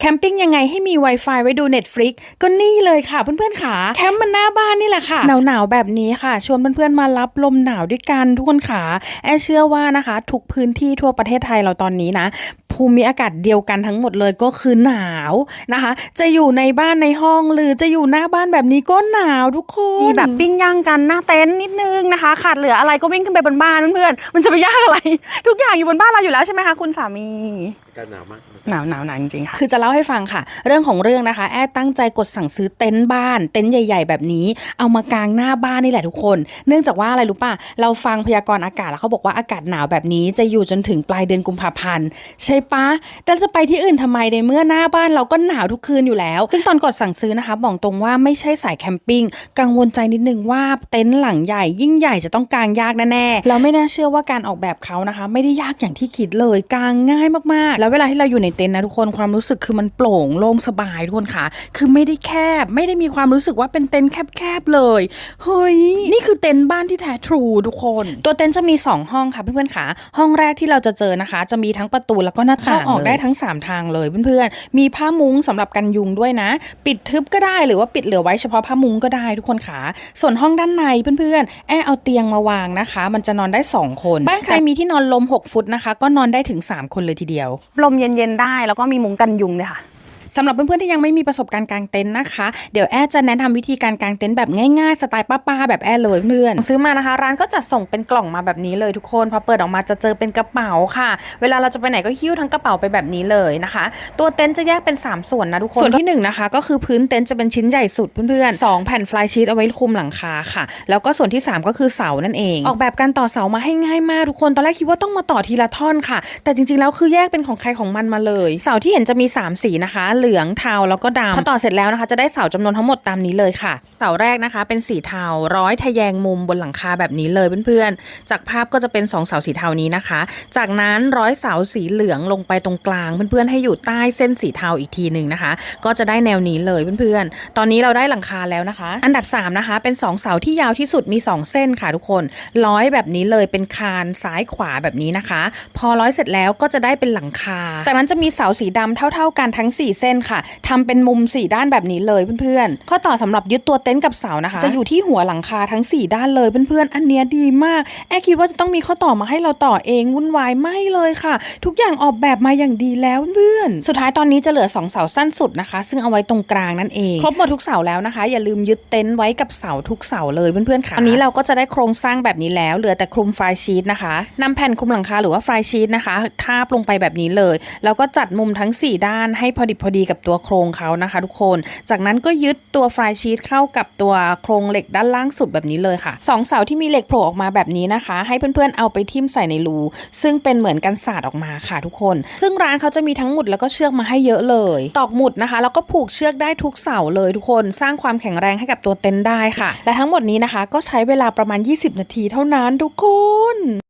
แคมปิ้งยังไงให้มี Wi-Fi ไว้ดู Netflix ก็นี่เลยค่ะเพื่อนๆค่ะแคมป์มันหน้าบ้านนี่แหละค่ะ หนาวๆแบบนี้ค่ะ ชวนเพื่อนๆมารับลมหนาวด้วยกันทุกคนค่ะแอร์เชื่อว่านะคะ ทุกพื้นที่ทั่วประเทศไทยเราตอนนี้นะ ภูมิอากาศเดียวกันทั้งหมดเลยก็คือหนาวนะคะ จะอยู่ในบ้านในห้องหรือจะอยู่หน้าบ้านแบบนี้ก็หนาวทุกคนมีแบบปิ้งย่างกันหน้าเต็นท์นิดนึงนะคะ ขาดเหลืออะไรก็วิ่งขึ้นไปบนบ้านเพื่อนๆมันจะไปยากอะไร ทุกอย่างอยู่บนบ้านเราอยู่แล้วใช่ไหมคะคุณสามีอากาศหนาวมากหนาวหนาวหนาวจริงๆค่ะคือจะเล่าให้ฟังค่ะ เรื่องของเรื่องนะคะ แอดตั้งใจกดสั่งซื้อเต็นท์บ้าน เต็นท์ใหญ่ ๆ แบบนี้ เอามากางหน้าบ้านนี่แหละทุกคน เนื่องจากว่าอะไรรู้ป่ะเราฟังพยากรณ์อากาศแล้วเขาบอกว่าอากาศหนาวแบบนี้จะอยู่จนถึงปลายเดือนกุมภาพันธ์ใช่ปะแต่จะไปที่อื่นทำไมในเมื่อหน้าบ้านเราก็หนาวทุกคืนอยู่แล้ว ซึ่งตอนกดสั่งซื้อนะคะ บอกตรงว่าไม่ใช่สายแคมปิ้ง กังวลใจนิดนึงว่าเต็นท์หลังใหญ่ยิ่งใหญ่จะต้องกางยากแน่ๆ เราไม่น่าเชื่อว่าการออกแบบเขานะคะ ไม่ได้ยากอย่างที่คิดเลยกางง่ายมากๆ แล้วเวลาที่เราอยู่ในเต็นท์นะทุกคนความรู้สึกคือมันโปร่งโล่งสบายทุกคนค่ะ คือไม่ได้แคบ ไม่ได้มีความรู้สึกว่าเป็นเต็นท์แคบๆเลยเฮ้ยนี่คือเต็นท์บ้านที่แท้ทรูทุกคน ตัวเต็นท์จะมี 2 ห้องค่ะเพื่อนๆค่ะห้องแรกที่เราจะเจอนะคะ จะมีทั้งประตูแล้วก็หน้าต่างออกได้ทั้ง 3 ทางเลยเพื่อนๆ มีผ้ามุ้งสำหรับกันยุงด้วยนะ ปิดทึบก็ได้หรือว่าปิดเหลือไว้เฉพาะผ้ามุ้งก็ได้ทุกคนค่ะส่วนห้องด้านในเพื่อนๆ แอเอาเตียงมาวางนะคะ มันจะนอนได้ 2 คนบ้านใครมีที่นอนลม 6 ฟุตนะคะ ก็นอนได้ถึง 3 คนเลยทีเดียว ลมเย็นๆได้แล้วก็มีมุ้งกันยุงด้วยค่ะ สำหรับเพื่อนๆที่ยังไม่มีประสบการณ์กางเต็นท์นะคะ เดี๋ยวแอดจะแนะนำวิธีการกางเต็นท์แบบง่ายๆสไตล์ป้าๆแบบแอดเลยเพื่อนซื้อมานะคะ ร้านก็จะส่งเป็นกล่องมาแบบนี้เลยทุกคนพอเปิดออกมาจะเจอเป็นกระเป๋าค่ะ เวลาเราจะไปไหนก็หิ้วทั้งกระเป๋าไปแบบนี้เลยนะคะ ตัวเต็นท์จะแยกเป็น 3 ส่วนนะทุกคนส่วนที่หนึ่งนะคะก็คือพื้นเต็นท์จะเป็นชิ้นใหญ่สุดเพื่อนๆสองแผ่นฟลายชีตเอาไว้คลุมหลังคาค่ะ แล้วก็ส่วนที่ 3 ก็คือเสานั่นเอง ออกแบบการต่อเสามาให้ง่ายมากทุกคนตอนแรกคิดว่าต้องมาต่อทีละท่อนค่ะ แต่จริงๆแล้วคือแยกเป็นของใครของมันมาเลย เสาที่เห็นจะมี 3 สีนะคะเหลืองเทาแล้วก็ดำพอต่อเสร็จแล้วนะคะ จะได้เสาจำนวนทั้งหมดตามนี้เลยค่ะ เสาแรกนะคะ เป็นสีเทาร้อยทะแยงมุมบนหลังคาแบบนี้เลยเพื่อนๆ จากภาพก็จะเป็น 2 เสาสีเทานี้นะคะ จากนั้นร้อยเสาสีเหลืองลงไปตรงกลางเพื่อนๆให้อยู่ใต้เส้นสีเทาอีกทีหนึ่งนะคะ ก็จะได้แนวนี้เลยเพื่อนๆ ตอนนี้เราได้หลังคาแล้วนะคะ อันดับ3นะคะเป็น 2 เสาที่ยาวที่สุดมี 2 เส้นค่ะทุกคนร้อยแบบนี้เลยเป็นคานซ้ายขวาแบบนี้นะคะ พอร้อยเสร็จแล้วก็จะได้เป็นหลังคา จากนั้นจะมีเสาสีดำเท่า ๆกันทั้ง 4 เส้นค่ะทำเป็นมุม 4 ด้านแบบนี้เลยเพื่อนๆ ข้อต่อสำหรับยึดตัวเต็นท์กับเสานะคะ จะอยู่ที่หัวหลังคาทั้ง 4 ด้านเลยเพื่อนๆ อันเนี้ยดีมาก แอร์คิดว่าจะต้องมีข้อต่อมาให้เราต่อเองวุ่นวายไม่เลยค่ะ ทุกอย่างออกแบบมาอย่างดีแล้วเพื่อนสุดท้ายตอนนี้จะเหลือ 2 เสาสั้นสุดนะคะ ซึ่งเอาไว้ตรงกลางนั่นเอง ครบหมดทุกเสาแล้วนะคะ อย่าลืมยึดเต็นท์ไว้กับเสาทุกเสาเลยเพื่อนๆค่ะอันนี้เราก็จะได้โครงสร้างแบบนี้แล้วเหลือแต่คลุมฟลายชีตนะคะนำแผ่นคลุมหลังคาหรือว่าฟลายชีตนะคะทาบลงไปแบบนี้เลย แล้วก็จัดมุมทั้ง 4 ด้านให้พอดิบพอดีกับตัวโครงเขานะคะ ทุกคน จากนั้นก็ยึดตัวฟลายชีตเข้ากับตัวโครงเหล็กด้านล่างสุดแบบนี้เลยค่ะสองเสาที่มีเหล็กโผล่ออกมาแบบนี้นะคะ ให้เพื่อนๆเอาไปทิ่มใส่ในรูซึ่งเป็นเหมือนกันศาสตร์ออกมาค่ะทุกคน ซึ่งร้านเขาจะมีทั้งหมุดแล้วก็เชือกมาให้เยอะเลย ตอกหมุดนะคะ แล้วก็ผูกเชือกได้ทุกเสาเลยทุกคน สร้างความแข็งแรงให้กับตัวเต็นท์ได้ค่ะ และทั้งหมดนี้นะคะ ก็ใช้เวลาประมาณ 20 นาทีเท่านั้นทุกคน